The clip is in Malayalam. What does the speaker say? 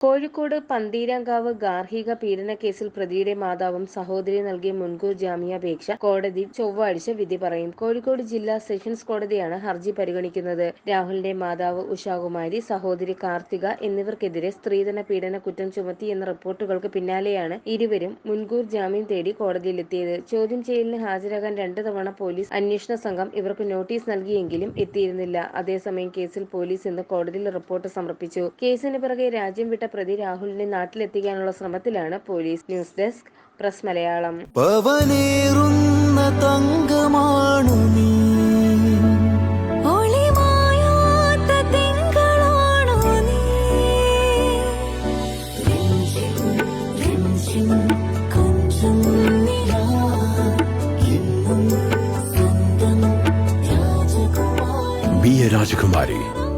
കോഴിക്കോട് പന്തീരാങ്കാവ് ഗാർഹിക പീഡനക്കേസിൽ പ്രതിയുടെ മാതാവും സഹോദരി നൽകിയ മുൻകൂർ ജാമ്യാപേക്ഷ കോടതി ചൊവ്വാഴ്ച വിധി പറയും. കോഴിക്കോട് ജില്ലാ സെഷൻസ് കോടതിയാണ് ഹർജി പരിഗണിക്കുന്നത്. രാഹുലിന്റെ മാതാവ് ഉഷാകുമാരി സഹോദരി കാർത്തിക എന്നിവർക്കെതിരെ സ്ത്രീധന പീഡന കുറ്റം ചുമത്തി എന്ന റിപ്പോർട്ടുകൾക്ക് പിന്നാലെയാണ് ഇരുവരും മുൻകൂർ ജാമ്യം തേടി കോടതിയിലെത്തിയത്. ചോദ്യം ചെയ്യലിന് ഹാജരാകാൻ രണ്ടു തവണ പോലീസ് അന്വേഷണ സംഘം ഇവർക്ക് നോട്ടീസ് നൽകിയെങ്കിലും എത്തിയിരുന്നില്ല. അതേസമയം കേസിൽ പോലീസ് ഇന്ന് കോടതിയിൽ റിപ്പോർട്ട് സമർപ്പിച്ചു. കേസിന് പിറകെ രാജ്യം വിട്ട പ്രതി രാഹുലിനെ നാട്ടിലെത്തിക്കാനുള്ള ശ്രമത്തിലാണ് police news desk press Malayalam. പവനേറുന്ന തങ്കമാണു നീ. Be a Rajakumari.